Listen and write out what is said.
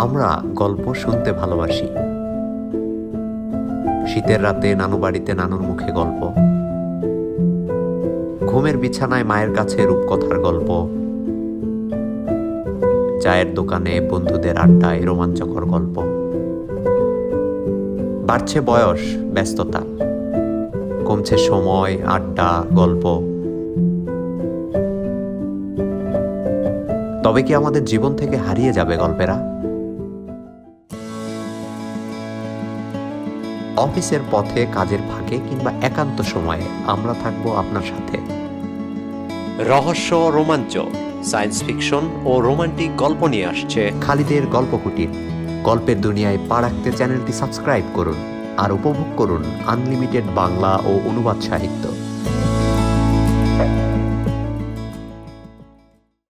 আমরা গল্প শুনতে ভালোবাসি। শীতের রাতে নানু বাড়িতে নানুর মুখে গল্প। ঘুমের বিছানায় মায়ের কাছে রূপকথার গল্প। চায়ের দোকানে বন্ধুদের আড্ডায় রোমাঞ্চকর গল্প। বাড়ছে বয়স, ব্যস্ততা। কমছে সময়, আড্ডা, গল্প। তবে কি আমাদের জীবন থেকে হারিয়ে যাবে গল্পেরা? অফিসের পথে কাজের ফাঁকে কিংবা একান্ত সময়ে আমরা থাকব আপনার সাথে। রহস্য রোমাঞ্চ সায়েন্স ফিকশন ও রোমান্টিক গল্প নিয়ে আসছে খালিদের গল্প কুটির। গল্পের দুনিয়ায় পা রাখতে চ্যানেলটি সাবস্ক্রাইব করুন আর উপভোগ করুন আনলিমিটেড বাংলা ও অনুবাদ সাহিত্য।